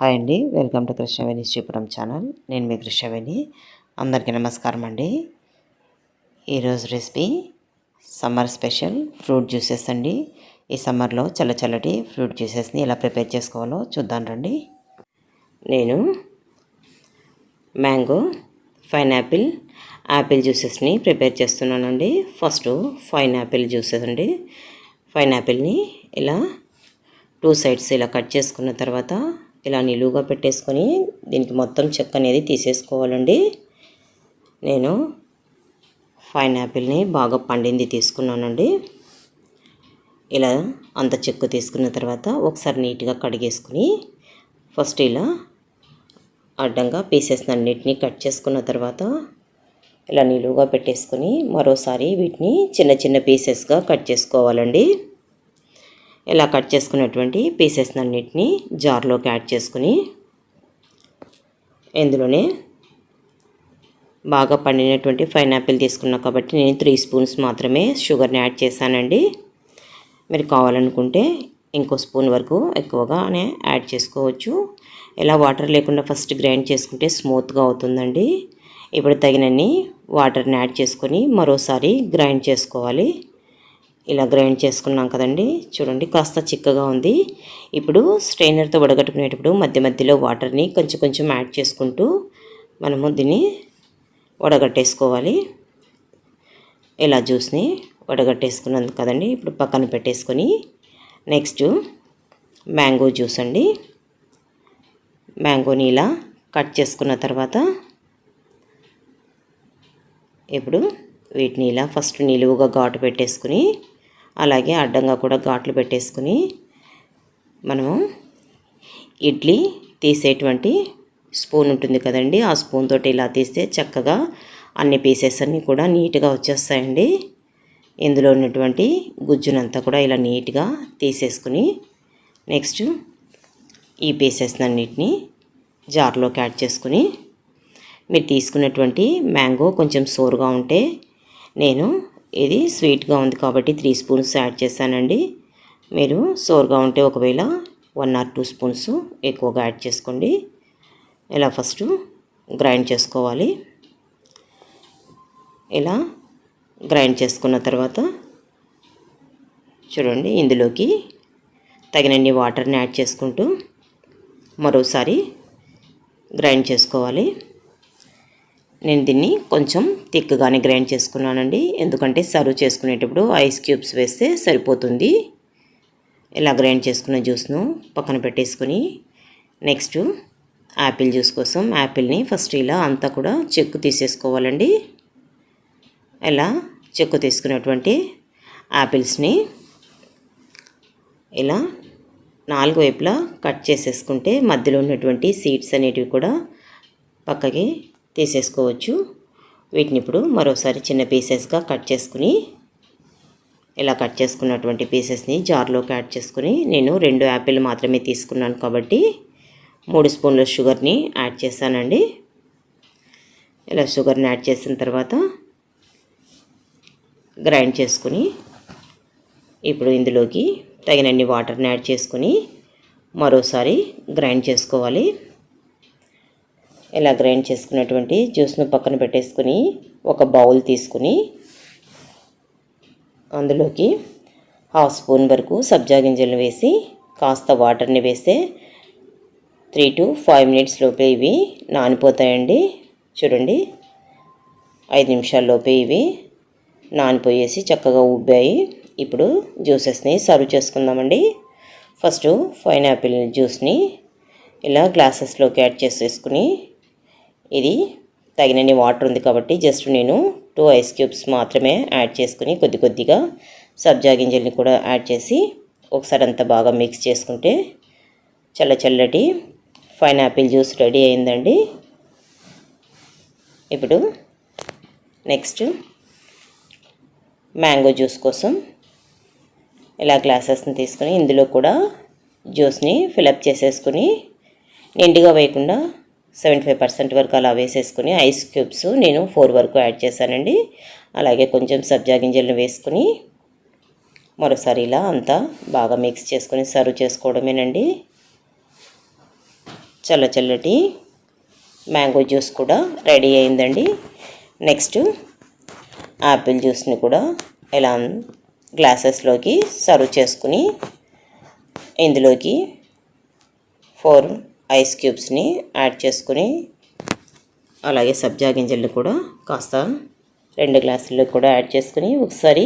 Hi అండి. Welcome to Krishnaveni Sripuram channel. నేను మీ కృష్ణవేణి అందరికీ నమస్కారం అండి. ఈరోజు recipe summer special fruit juices అండి. ఈ సమ్మర్లో చల్ల చల్లటి ఫ్రూట్ జ్యూసెస్ని ఎలా ప్రిపేర్ చేసుకోవాలో చూద్దాం రండి. నేను మ్యాంగో పైనాపిల్ యాపిల్ జ్యూసెస్ని ప్రిపేర్ చేస్తున్నానండి. ఫస్ట్ పైనాపిల్ జ్యూసెస్ అండి. పైనాపిల్ని ఇలా టూ సైడ్స్ ఇలా కట్ చేసుకున్న తర్వాత ఇలా నిలువుగా పెట్టేసుకొని దీనికి మొత్తం చెక్క అనేది తీసేసుకోవాలండి. నేను పైనాపిల్ని బాగా పండింది తీసుకున్నానండి. ఇలా అంత చెక్కు తీసుకున్న తర్వాత ఒకసారి నీట్గా కడిగేసుకుని ఫస్ట్ ఇలా అడ్డంగా పీసెస్ అన్నిటిని కట్ చేసుకున్న తర్వాత ఇలా నిలువుగా పెట్టేసుకొని మరోసారి వీటిని చిన్న చిన్న పీసెస్గా కట్ చేసుకోవాలండి. ఇలా కట్ చేసుకున్నటువంటి పీసెస్ అన్నిటిని జార్లోకి యాడ్ చేసుకుని ఇందులోనే బాగా పండినటువంటి పైనాపిల్ తీసుకున్నా కాబట్టి నేను త్రీ స్పూన్స్ మాత్రమే షుగర్ని యాడ్ చేశానండి. మీరు కావాలనుకుంటే ఇంకో స్పూన్ వరకు ఎక్కువగానే యాడ్ చేసుకోవచ్చు. ఇలా వాటర్ లేకుండా ఫస్ట్ గ్రైండ్ చేసుకుంటే స్మూత్గా అవుతుందండి. ఇప్పుడు తగినన్ని వాటర్ని యాడ్ చేసుకొని మరోసారి గ్రైండ్ చేసుకోవాలి. ఇలా గ్రైండ్ చేసుకున్నాం కదండి. చూడండి కాస్త చిక్కగా ఉంది. ఇప్పుడు స్ట్రైనర్తో వడగట్టుకునేటప్పుడు మధ్య మధ్యలో వాటర్ని కొంచెం కొంచెం యాడ్ చేసుకుంటూ మనము దీన్ని వడగట్టేసుకోవాలి. ఇలా జ్యూస్ని వడగట్టేసుకున్నాం కదండి. ఇప్పుడు పక్కన పెట్టేసుకొని నెక్స్ట్ మ్యాంగో జ్యూస్ అండి. మ్యాంగోని ఇలా కట్ చేసుకున్న తర్వాత ఇప్పుడు వీటిని ఇలా ఫస్ట్ నిలువుగా ఘాటు పెట్టేసుకుని అలాగే అడ్డంగా కూడా ఘాట్లు పెట్టేసుకుని మనము ఇడ్లీ తీసేటువంటి స్పూన్ ఉంటుంది కదండి ఆ స్పూన్ తోటి ఇలా తీస్తే చక్కగా అన్ని పీసెస్ అన్నీ కూడా నీట్గా వచ్చేస్తాయండి. ఇందులో ఉన్నటువంటి గుజ్జునంతా కూడా ఇలా నీట్గా తీసేసుకుని నెక్స్ట్ ఈ పీసెస్ అన్నిటిని జార్లోకి యాడ్ చేసుకుని మీరు తీసుకున్నటువంటి మ్యాంగో కొంచెం సోరుగా ఉంటే నేను ఇది స్వీట్గా ఉంది కాబట్టి త్రీ స్పూన్స్ యాడ్ చేశానండి. మీరు సోర్గా ఉంటే ఒకవేళ వన్ ఆర్ టూ స్పూన్స్ ఎక్కువగా యాడ్ చేసుకోండి. ఇలా ఫస్ట్ గ్రైండ్ చేసుకోవాలి. ఇలా గ్రైండ్ చేసుకున్న తర్వాత చూడండి ఇందులోకి తగినన్ని వాటర్ని యాడ్ చేసుకుంటూ మరోసారి గ్రైండ్ చేసుకోవాలి. నేను దీన్ని కొంచెం థిక్గానే గ్రైండ్ చేసుకున్నానండి. ఎందుకంటే సర్వ్ చేసుకునేటప్పుడు ఐస్ క్యూబ్స్ వేస్తే సరిపోతుంది. ఇలా గ్రైండ్ చేసుకున్న జ్యూస్ను పక్కన పెట్టేసుకొని నెక్స్ట్ యాపిల్ జ్యూస్ కోసం యాపిల్ని ఫస్ట్ ఇలా అంతా కూడా చెక్కు తీసేసుకోవాలండి. ఇలా చెక్కు తీసుకున్నటువంటి యాపిల్స్ని ఇలా నాలుగు వైపులా కట్ చేసేసుకుంటే మధ్యలో ఉన్నటువంటి సీడ్స్ అనేటివి కూడా పక్కకి తీసేసుకోవచ్చు. వీటిని ఇప్పుడు మరోసారి చిన్న పీసెస్గా కట్ చేసుకుని ఇలా కట్ చేసుకున్నటువంటి పీసెస్ని జార్లోకి యాడ్ చేసుకుని నేను రెండు యాపిల్ మాత్రమే తీసుకున్నాను కాబట్టి మూడు స్పూన్ల షుగర్ని యాడ్ చేశానండి. ఇలా షుగర్ని యాడ్ చేసిన తర్వాత గ్రైండ్ చేసుకుని ఇప్పుడు ఇందులోకి తగినన్ని వాటర్ని యాడ్ చేసుకుని మరోసారి గ్రైండ్ చేసుకోవాలి. ఇలా గ్రైండ్ చేసుకున్నటువంటి జ్యూస్ను పక్కన పెట్టేసుకుని ఒక బౌల్ తీసుకుని అందులోకి హాఫ్ స్పూన్ వరకు సబ్జా గింజలను వేసి కాస్త వాటర్ని వేస్తే త్రీ టు ఫైవ్ మినిట్స్ లోపే ఇవి నానిపోతాయండి. చూడండి. ఐదు నిమిషాల్లోపే ఇవి నానిపోయేసి చక్కగా ఉబ్బాయి. ఇప్పుడు జ్యూసెస్ని సర్వ్ చేసుకుందామండి. ఫస్ట్ పైనాపిల్ జ్యూస్ని ఇలా గ్లాసెస్లోకి యాడ్ చేసేసుకుని ఇది తగినన్ని వాటర్ ఉంది కాబట్టి జస్ట్ నేను టూ ఐస్ క్యూబ్స్ మాత్రమే యాడ్ చేసుకుని కొద్ది కొద్దిగా సబ్జా గింజల్ని కూడా యాడ్ చేసి ఒకసారి అంతా బాగా మిక్స్ చేసుకుంటే చల్ల చల్లటి పైనాపిల్ జ్యూస్ రెడీ అయిందండి. ఇప్పుడు నెక్స్ట్ మ్యాంగో జ్యూస్ కోసం ఇలా గ్లాసెస్ని తీసుకుని ఇందులో కూడా జ్యూస్ని ఫిలప్ చేసేసుకుని నిండుగా వేయకుండా సెవెంటీ ఫైవ్ పర్సెంట్ వరకు అలా వేసేసుకుని ఐస్ క్యూబ్స్ నేను ఫోర్ వరకు యాడ్ చేశానండి. అలాగే కొంచెం సబ్జా గింజలను వేసుకుని మరోసారి ఇలా అంతా బాగా మిక్స్ చేసుకొని సర్వ్ చేసుకోవడమేనండి. చల్ల చల్లటి మ్యాంగో జ్యూస్ కూడా రెడీ అయిందండి. నెక్స్ట్ యాపిల్ జ్యూస్ని కూడా ఇలా గ్లాసెస్లోకి సర్వ్ చేసుకుని ఇందులోకి ఫోర్ ఐస్ క్యూబ్స్ని యాడ్ చేసుకుని అలాగే సబ్జా గింజల్ని కూడా కాస్త రెండు గ్లాసుల్లో కూడా యాడ్ చేసుకుని ఒకసారి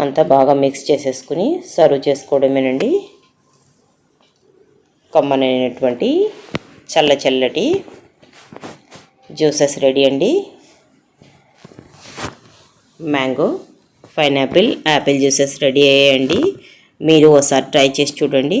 అంతా బాగా మిక్స్ చేసేసుకుని సర్వ్ చేసుకోవడమేనండి. కమ్మనైనటువంటి చల్ల చల్లటి జ్యూసెస్ రెడీ అండి. Mango pineapple apple juices ready అయ్యాయండి. మీరు ఒకసారి ట్రై చేసి చూడండి.